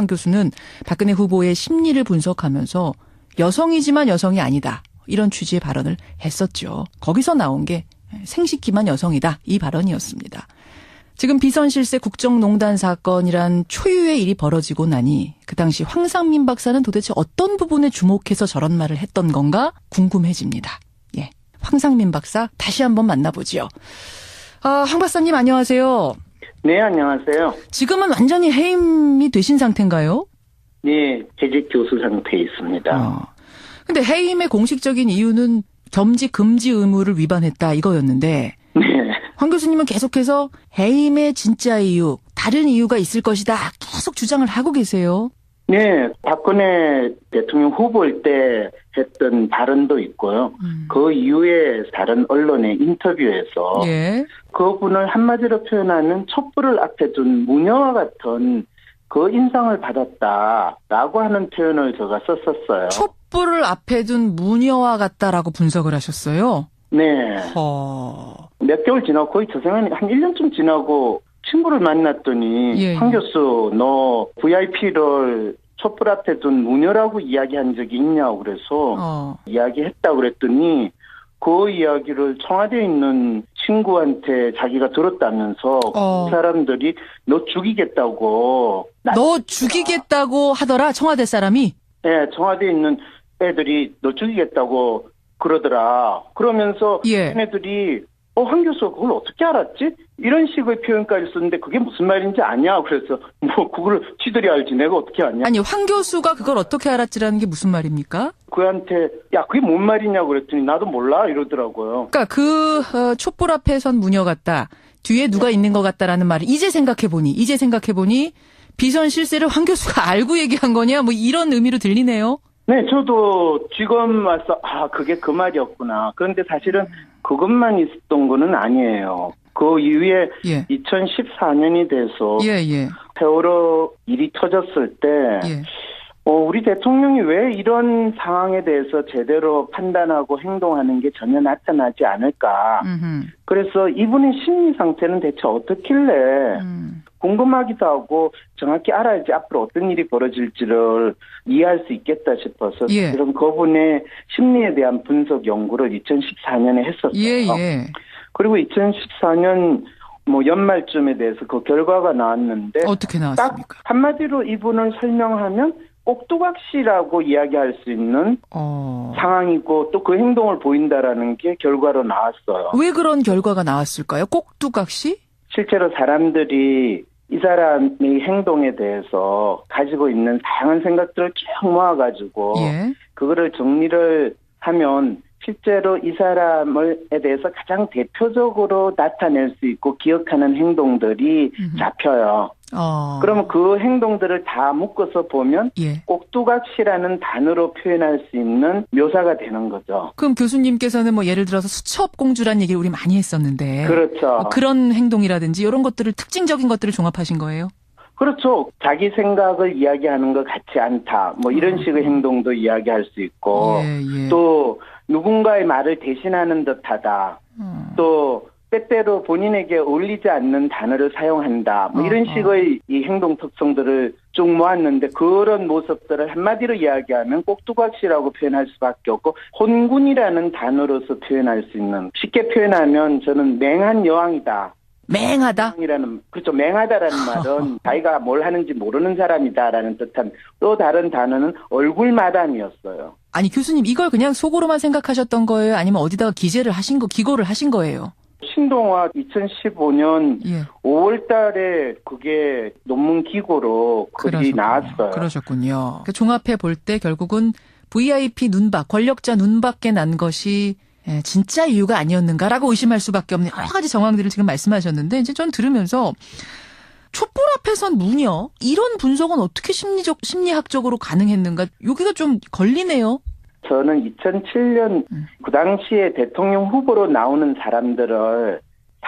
황 교수는 박근혜 후보의 심리를 분석하면서 여성이지만 여성이 아니다. 이런 취지의 발언을 했었죠. 거기서 나온 게 생식기만 여성이다. 이 발언이었습니다. 지금 비선실세 국정농단 사건이란 초유의 일이 벌어지고 나니 그 당시 황상민 박사는 도대체 어떤 부분에 주목해서 저런 말을 했던 건가 궁금해집니다. 예. 황상민 박사 다시 한번 만나보지요. 아, 황 박사님 안녕하세요. 네, 안녕하세요. 지금은 완전히 해임이 되신 상태인가요? 네, 재직 교수 상태에 있습니다. 어. 근데 해임의 공식적인 이유는 겸직 금지 의무를 위반했다 이거였는데 네. 황 교수님은 계속해서 해임의 진짜 이유, 다른 이유가 있을 것이다 계속 주장을 하고 계세요. 네, 박근혜 대통령 후보일 때 했던 발언도 있고요. 음. 그 이후에 다른 언론의 인터뷰에서 예. 그분을 한마디로 표현하는 촛불을 앞에 둔 무녀와 같은 그 인상을 받았다라고 하는 표현을 제가 썼었어요. 촛불을 앞에 둔 무녀와 같다라고 분석을 하셨어요. 네. 허. 몇 개월 지나고 거의 저 생각에 한 1년쯤 지나고 친구를 만났더니 예, 황 예. 교수 너 VIP를 촛불 앞에 둔 무녀라고 이야기한 적이 있냐고 그래서 어. 이야기했다고 그랬더니 그 이야기를 청와대에 있는 친구한테 자기가 들었다면서 어. 그 사람들이 너 죽이겠다고 너 죽이겠다고 하더라 청와대 사람이. 예, 청와대에 있는 애들이 너 죽이겠다고 그러더라. 그러면서 예. 걔네들이 어, 황 교수가 그걸 어떻게 알았지? 이런 식의 표현까지 썼는데 그게 무슨 말인지 아냐? 그래서 뭐 그걸 지들이 알지 내가 어떻게 아냐? 아니 황 교수가 그걸 어떻게 알았지라는 게 무슨 말입니까? 그한테 야 그게 뭔 말이냐고 그랬더니 나도 몰라 이러더라고요. 그러니까 그 어, 촛불 앞에 선 무녀 같다. 뒤에 누가 있는 것 같다라는 말을 이제 생각해 보니 이제 생각해 보니 비선 실세를 황 교수가 알고 얘기한 거냐 뭐 이런 의미로 들리네요. 네, 저도 지금 와서 아 그게 그 말이었구나. 그런데 사실은 그것만 있었던 거는 아니에요. 그 이후에 예. 2014년이 돼서 예, 예. 세월호 일이 터졌을 때 예. 어, 우리 대통령이 왜 이런 상황에 대해서 제대로 판단하고 행동하는 게 전혀 나타나지 않을까. 음흠. 그래서 이분의 심리 상태는 대체 어떻길래 음. 궁금하기도 하고 정확히 알아야지 앞으로 어떤 일이 벌어질지를 이해할 수 있겠다 싶어서 예. 이런 그분의 심리에 대한 분석 연구를 2014년에 했었어요. 예, 예. 그리고 2014년 뭐 연말쯤에 대해서 그 결과가 나왔는데 어떻게 딱 나왔습니까? 한마디로 이분을 설명하면 꼭두각시라고 이야기할 수 있는 어. 상황이고 또 그 행동을 보인다라는 게 결과로 나왔어요. 왜 그런 결과가 나왔을까요? 꼭두각시? 실제로 사람들이 이 사람의 행동에 대해서 가지고 있는 다양한 생각들을 쭉 모아가지고 예. 그거를 정리를 하면 실제로 이 사람에 대해서 가장 대표적으로 나타낼 수 있고 기억하는 행동들이. 잡혀요. 어. 그러면 그 행동들을 다 묶어서 보면 예. 꼭두각시라는 단어로 표현할 수 있는 묘사가 되는 거죠. 그럼 교수님께서는 뭐 예를 들어서 수첩 공주란 얘기를 우리 많이 했었는데 그렇죠. 뭐 그런 행동이라든지 이런 것들을 특징적인 것들을 종합하신 거예요? 그렇죠. 자기 생각을 이야기하는 것 같지 않다. 뭐 이런 식의 행동도 이야기할 수 있고 음. 예, 예. 또 누군가의 말을 대신하는 듯하다. 음. 또 때때로 본인에게 어울리지 않는 단어를 사용한다. 뭐 어, 이런 어. 식의 이 행동 특성들을 쭉 모았는데 그런 모습들을 한마디로 이야기하면 꼭두각시라고 표현할 수밖에 없고 혼군이라는 단어로서 표현할 수 있는 쉽게 표현하면 저는 맹한 여왕이다. 맹하다. 이라는 그렇죠 맹하다라는 말은 자기가 뭘 하는지 모르는 사람이다라는 뜻한 또 다른 단어는 얼굴 마담이었어요. 아니 교수님 이걸 그냥 속으로만 생각하셨던 거예요? 아니면 어디다가 기재를 하신 거 기고를 하신 거예요? 신동아 2015년 예. 5월 달에 그게 논문 기고로 글이. 나왔어요. 그러셨군요. 그 종합해 볼 때 결국은 VIP 눈박, 권력자 눈밖에 난 것이 예, 진짜 이유가 아니었는가라고 의심할 수밖에 없는 여러 가지 정황들을 지금 말씀하셨는데 이제 전 들으면서 촛불 앞에선 무녀 이런 분석은 어떻게 심리적 심리학적으로 가능했는가 여기가 좀 걸리네요. 저는 2007년 음. 그 당시에 대통령 후보로 나오는 사람들을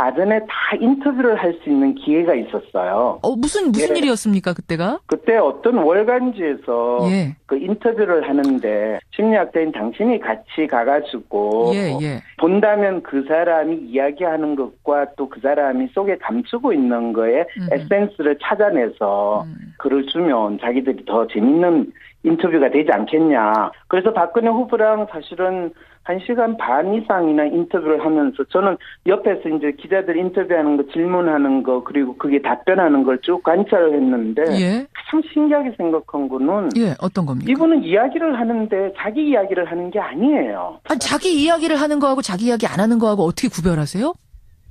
사전에 다 인터뷰를 할 수 있는 기회가 있었어요. 어, 무슨, 무슨 예. 일이었습니까, 그때가? 그때 어떤 월간지에서 예. 그 인터뷰를 하는데 심리학자인 당신이 같이 가가지고 예, 예. 본다면 그 사람이 이야기하는 것과 또 그 사람이 속에 감추고 있는 거에 음흠. 에센스를 찾아내서 음. 글을 주면 자기들이 더 재밌는 인터뷰가 되지 않겠냐. 그래서 박근혜 후보랑 사실은 한 시간 반 이상이나 인터뷰를 하면서 저는 옆에서 이제 기자들 인터뷰하는 거 질문하는 거 그리고 그게 답변하는 걸 쭉 관찰을 했는데 예. 참 신기하게 생각한 거는 예, 어떤 겁니까? 이분은 이야기를 하는데 자기 이야기를 하는 게 아니에요. 아니, 자기 이야기를 하는 거하고 자기 이야기 안 하는 거하고 어떻게 구별하세요?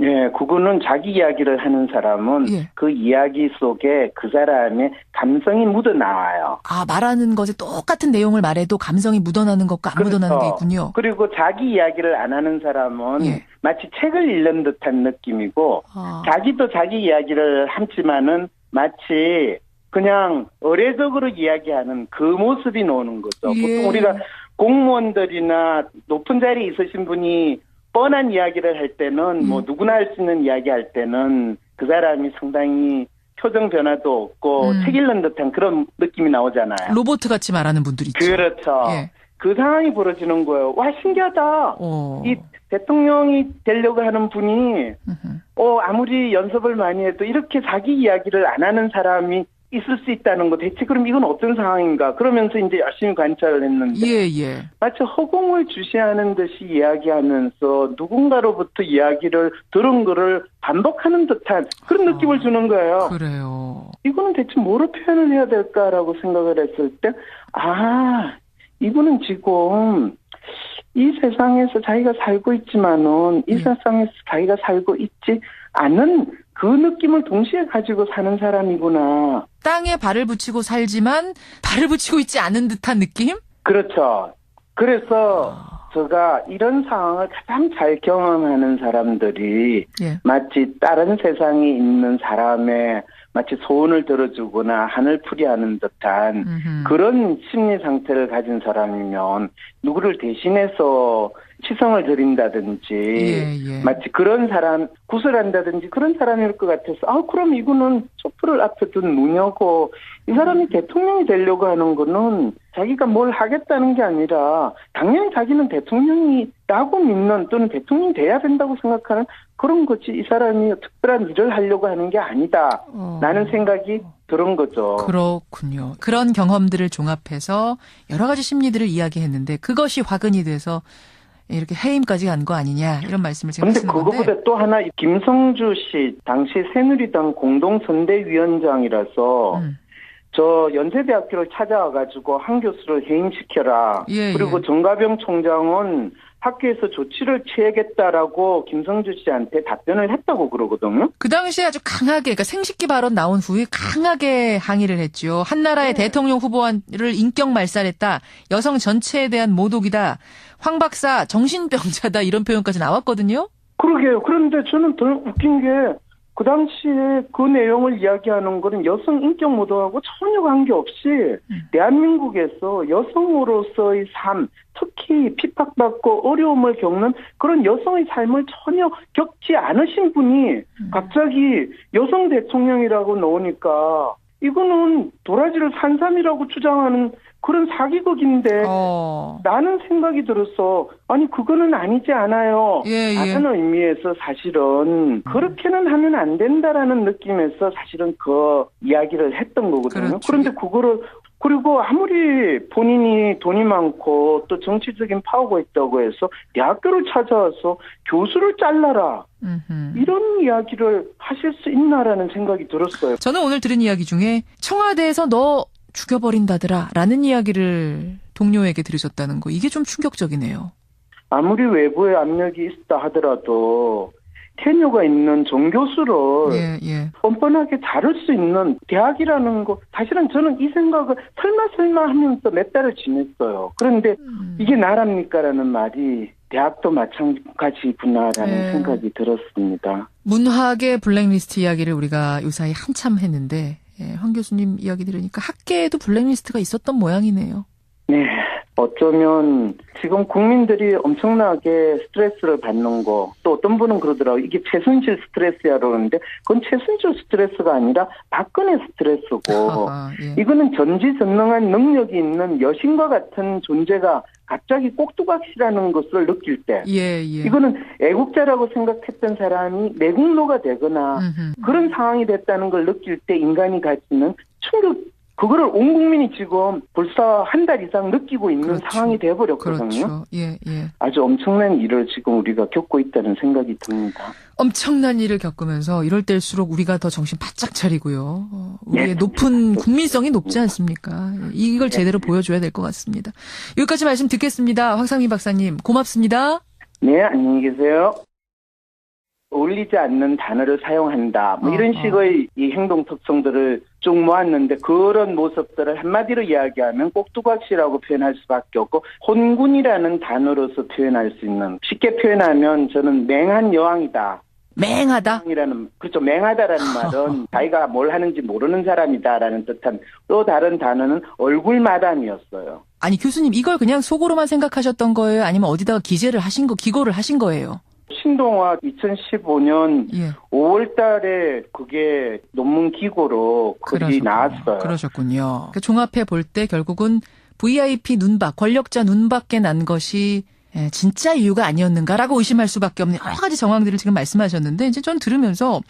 예, 그거는 자기 이야기를 하는 사람은 예. 그 이야기 속에 그 사람의 감성이 묻어 나와요. 아, 말하는 것에 똑같은 내용을 말해도 감성이 묻어나는 것과 안 묻어나는 게 있군요. 그리고 자기 이야기를 안 하는 사람은 예. 마치 책을 읽는 듯한 느낌이고 아, 자기도 자기 이야기를 함지만은 마치 그냥 의례적으로 이야기하는 그 모습이 나오는 거죠. 예. 보통 우리가 공무원들이나 높은 자리에 있으신 분이 뻔한 이야기를 할 때는 뭐 음. 누구나 할 수 있는 이야기 할 때는 그 사람이 상당히 표정 변화도 없고 음. 책 읽는 듯한 그런 느낌이 나오잖아요. 로봇 같이 말하는 분들 있죠. 그렇죠. 예. 그 상황이 벌어지는 거예요. 와 신기하다. 어. 이 대통령이 되려고 하는 분이. 어 아무리 연습을 많이 해도 이렇게 자기 이야기를 안 하는 사람이 있을 수 있다는 거 대체 그럼 이건 어떤 상황인가 그러면서 이제 열심히 관찰을 했는데 예, 예. 마치 허공을 주시하는 듯이 이야기하면서 누군가로부터 이야기를 들은 거를 반복하는 듯한 그런 느낌을 아, 주는 거예요. 그래요. 이거는 대체 뭐로 표현을 해야 될까라고 생각을 했을 때, 아, 이분은 지금 이 세상에서 자기가 살고 있지만은 이 음. 세상에서 자기가 살고 있지 않은 그 느낌을 동시에 가지고 사는 사람이구나. 땅에 발을 붙이고 살지만 발을 붙이고 있지 않은 듯한 느낌? 그렇죠. 그래서 아, 제가 이런 상황을 가장 잘 경험하는 사람들이 예. 마치 다른 세상에 있는 사람의 마치 소원을 들어주거나 하늘풀이하는 듯한 음흠. 그런 심리 상태를 가진 사람이면 누구를 대신해서 치성을 드린다든지 예, 예. 마치 그런 사람 구슬한다든지 그런 사람일 것 같아서 아 그럼 이거는 촛불을 앞에 둔 무녀고 이 사람이 대통령이 되려고 하는 거는 자기가 뭘 하겠다는 게 아니라 당연히 자기는 대통령이라고 믿는 또는 대통령이 돼야 된다고 생각하는 그런 거지 이 사람이 특별한 일을 하려고 하는 게 아니다 어. 라는 생각이 들은 거죠. 그렇군요. 그런 경험들을 종합해서 여러 가지 심리들을 이야기했는데 그것이 화근이 돼서 이렇게 해임까지 간 거 아니냐 이런 말씀을 지금 근데 하시는 그거보다 건데 또 하나 김성주 씨 당시 새누리당 공동선대위원장이라서 음. 저 연세대학교를 찾아와가지고 한 교수를 해임시켜라. 예, 그리고 예. 정가병 총장은 학교에서 조치를 취하겠다라고 김성주 씨한테 답변을 했다고 그러거든요. 그 당시에 아주 강하게 그러니까 생식기 발언 나온 후에 강하게 항의를 했죠. 한나라의 네. 대통령 후보를 인격 말살했다. 여성 전체에 대한 모독이다. 황 박사 정신병자다 이런 표현까지 나왔거든요. 그러게요. 그런데 저는 더 웃긴 게 그 당시에 그 내용을 이야기하는 거는 여성 인격 모독하고 전혀 관계없이 대한민국에서 여성으로서의 삶, 특히 핍박받고 어려움을 겪는 그런 여성의 삶을 전혀 겪지 않으신 분이 갑자기 여성 대통령이라고 나오니까 이거는 도라지를 산삼이라고 주장하는 그런 사기극인데 어. 라는 생각이 들어서 아니 그거는 아니지 않아요. 예, 예. 다른 의미에서 사실은 그렇게는 하면 안 된다라는 느낌에서 사실은 그 이야기를 했던 거거든요. 그렇죠. 그런데 그거를 그리고 아무리 본인이 돈이 많고 또 정치적인 파워가 있다고 해서 대학교를 찾아와서 교수를 잘라라 음흠. 이런 이야기를 하실 수 있나라는 생각이 들었어요. 저는 오늘 들은 이야기 중에 청와대에서 너 죽여버린다더라 라는 이야기를 동료에게 들으셨다는 거 이게 좀 충격적이네요. 아무리 외부의 압력이 있다 하더라도 테뉴가 있는 정교수를 예, 예. 뻔뻔하게 다룰 수 있는 대학이라는 거 사실은 저는 이 생각을 설마 설마 하면서 몇 달을 지냈어요. 그런데 음. 이게 나랍니까라는 말이 대학도 마찬가지구나라는 네. 생각이 들었습니다. 문학의 블랙리스트 이야기를 우리가 요사이 한참 했는데 예, 황 교수님 이야기 들으니까 학계에도 블랙리스트가 있었던 모양이네요. 네. 어쩌면 지금 국민들이 엄청나게 스트레스를 받는 거, 또 어떤 분은 그러더라고요. 이게 최순실 스트레스야 그러는데, 그건 최순실 스트레스가 아니라 박근혜 스트레스고, 아하, 예. 이거는 전지전능한 능력이 있는 여신과 같은 존재가 갑자기 꼭두각시라는 것을 느낄 때, 예, 예. 이거는 애국자라고 생각했던 사람이 내국노가 되거나 음흠. 그런 상황이 됐다는 걸 느낄 때 인간이 가지는 충격, 그거를 온 국민이 지금 벌써 한 달 이상 느끼고 있는 그렇죠. 상황이 돼버렸거든요. 그렇죠. 예, 예. 아주 엄청난 일을 지금 우리가 겪고 있다는 생각이 듭니다. 엄청난 일을 겪으면서 이럴 때일수록 우리가 더 정신 바짝 차리고요. 어, 우리의 네. 높은 국민성이 높지 않습니까? 이걸 제대로 보여줘야 될 것 같습니다. 여기까지 말씀 듣겠습니다. 황상민 박사님, 고맙습니다. 네, 안녕히 계세요. 어울리지 않는 단어를 사용한다. 뭐 이런 어, 어. 식의 이 행동 특성들을 쭉 모았는데 그런 모습들을 한마디로 이야기하면 꼭두각시라고 표현할 수밖에 없고 혼군이라는 단어로서 표현할 수 있는 쉽게 표현하면 저는 맹한 여왕이다. 맹하다. 이라는 그렇죠 맹하다라는 말은 자기가 뭘 하는지 모르는 사람이다라는 뜻한 또 다른 단어는 얼굴 마담이었어요. 아니 교수님 이걸 그냥 속으로만 생각하셨던 거예요? 아니면 어디다가 기재를 하신 거, 기고를 하신 거예요? 신동화 2015년 예. 5월 달에 그게 논문 기고로 글이 그러셨군요. 나왔어요. 그러셨군요. 그 종합해 볼 때 결국은 VIP 눈박, 권력자 눈밖에 난 것이 예, 진짜 이유가 아니었는가라고 의심할 수밖에 없는 여러 가지 정황들을 지금 말씀하셨는데 이제 전 들으면서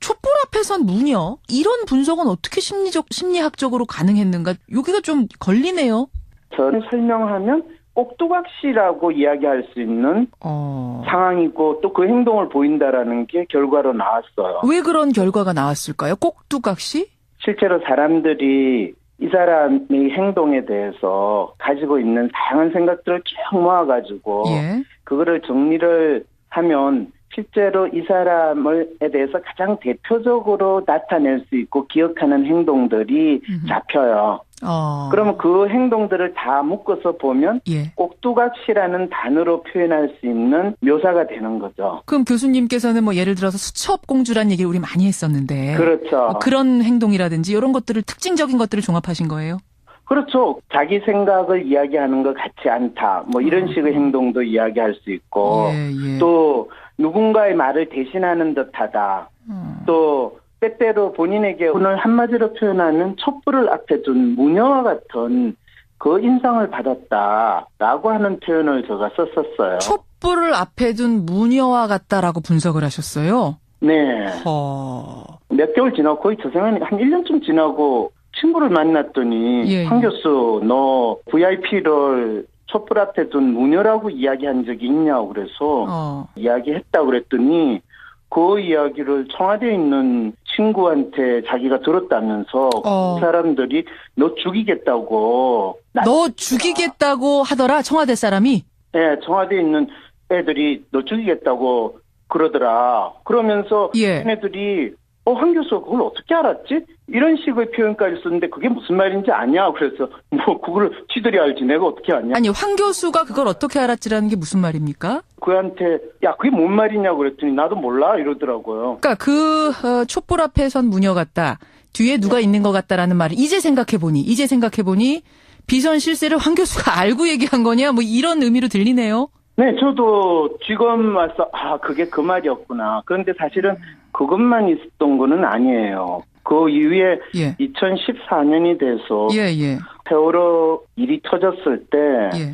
촛불 앞에선 무녀 이런 분석은 어떻게 심리적 심리학적으로 가능했는가? 여기가 좀 걸리네요. 저는 설명하면 꼭두각시라고 이야기할 수 있는 어. 상황이고 또 그 행동을 보인다라는 게 결과로 나왔어요. 왜 그런 결과가 나왔을까요? 꼭두각시? 실제로 사람들이 이 사람의 행동에 대해서 가지고 있는 다양한 생각들을 쭉 모아가지고 예. 그거를 정리를 하면 실제로 이 사람에 대해서 가장 대표적으로 나타낼 수 있고 기억하는 행동들이. 잡혀요. 어. 그러면 그 행동들을 다 묶어서 보면 예. 꼭두각시라는 단어로 표현할 수 있는 묘사가 되는 거죠. 그럼 교수님께서는 뭐 예를 들어서 수첩 공주란 얘기를 우리 많이 했었는데 그렇죠. 뭐 그런 행동이라든지 이런 것들을 특징적인 것들을 종합하신 거예요. 그렇죠. 자기 생각을 이야기하는 것 같지 않다. 뭐 이런 식의 행동도 이야기할 수 있고 예, 예. 또 누군가의 말을 대신하는 듯하다. 어. 또 때때로 본인에게 오늘 한마디로 표현하면 촛불을 앞에 둔 무녀와 같은 그 인상을 받았다라고 하는 표현을 제가 썼었어요. 촛불을 앞에 둔 무녀와 같다라고 분석을 하셨어요. 네. 허. 몇 개월 지나고 거의 저 생각에 한 1년쯤 지나고 친구를 만났더니 예, 황 예. 교수 너 VIP를 촛불 앞에 둔 무녀라고 이야기한 적이 있냐고 그래서 어. 이야기했다고 그랬더니 그 이야기를 청와대에 있는 친구한테 자기가 들었다면서 어. 그 사람들이 너 죽이겠다고 너 죽이겠다고 하더라 청와대 사람이. 예, 청와대에 있는 애들이 너 죽이겠다고 그러더라. 그러면서 예. 걔네들이 어, 황 교수 그걸 어떻게 알았지? 이런 식의 표현까지 썼는데 그게 무슨 말인지 아냐? 그래서 뭐 그걸 지들이 알지 내가 어떻게 아냐? 아니 황 교수가 그걸 어떻게 알았지라는 게 무슨 말입니까? 그한테 야 그게 뭔 말이냐고 그랬더니 나도 몰라 이러더라고요. 그러니까 그 어, 촛불 앞에 선 무녀 같다. 뒤에 누가 있는 것 같다라는 말을 이제 생각해 보니 이제 생각해 보니 비선 실세를 황 교수가 알고 얘기한 거냐 뭐 이런 의미로 들리네요. 네, 저도 지금 와서 아 그게 그 말이었구나. 그런데 사실은 그것만 있었던 거는 아니에요. 그 이후에 예. 2014년이 돼서 예, 예. 세월호 일이 터졌을 때 예.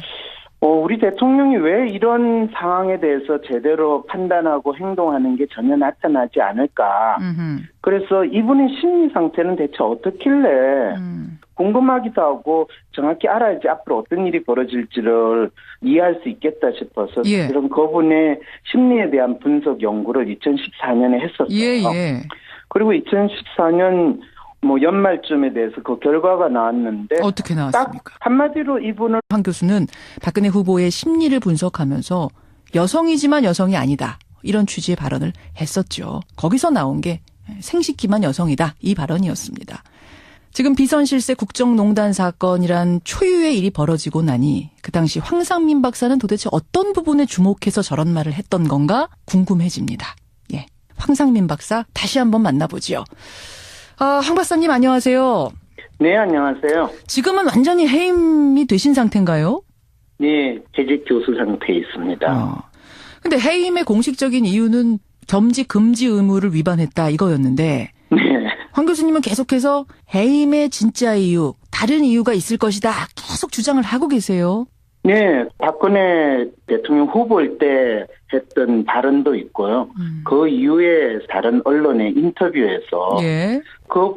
어, 우리 대통령이 왜 이런 상황에 대해서 제대로 판단하고 행동하는 게 전혀 나타나지 않을까. 음흠. 그래서 이분의 심리 상태는 대체 어떻길래 음. 궁금하기도 하고 정확히 알아야지 앞으로 어떤 일이 벌어질지를 이해할 수 있겠다 싶어서 예. 그런 그분의 심리에 대한 분석 연구를 2014년에 했었어요. 예, 예. 그리고 2014년 뭐 연말쯤에 대해서 그 결과가 나왔는데 어떻게 딱 나왔습니까? 한마디로 이분을 황 교수는 박근혜 후보의 심리를 분석하면서 여성이지만 여성이 아니다. 이런 취지의 발언을 했었죠. 거기서 나온 게 생식기만 여성이다. 이 발언이었습니다. 지금 비선실세 국정농단 사건이란 초유의 일이 벌어지고 나니 그 당시 황상민 박사는 도대체 어떤 부분에 주목해서 저런 말을 했던 건가 궁금해집니다. 예. 황상민 박사 다시 한번 만나보지요. 아, 황 박사님 안녕하세요. 네, 안녕하세요. 지금은 완전히 해임이 되신 상태인가요? 네, 해직 교수 상태에 있습니다. 어. 근데 해임의 공식적인 이유는 겸직 금지 의무를 위반했다 이거였는데 네. 황 교수님은 계속해서 해임의 진짜 이유, 다른 이유가 있을 것이다 계속 주장을 하고 계세요. 네, 박근혜 대통령 후보일 때 했던 발언도 있고요. 음. 그 이후에 다른 언론의 인터뷰에서 예. 그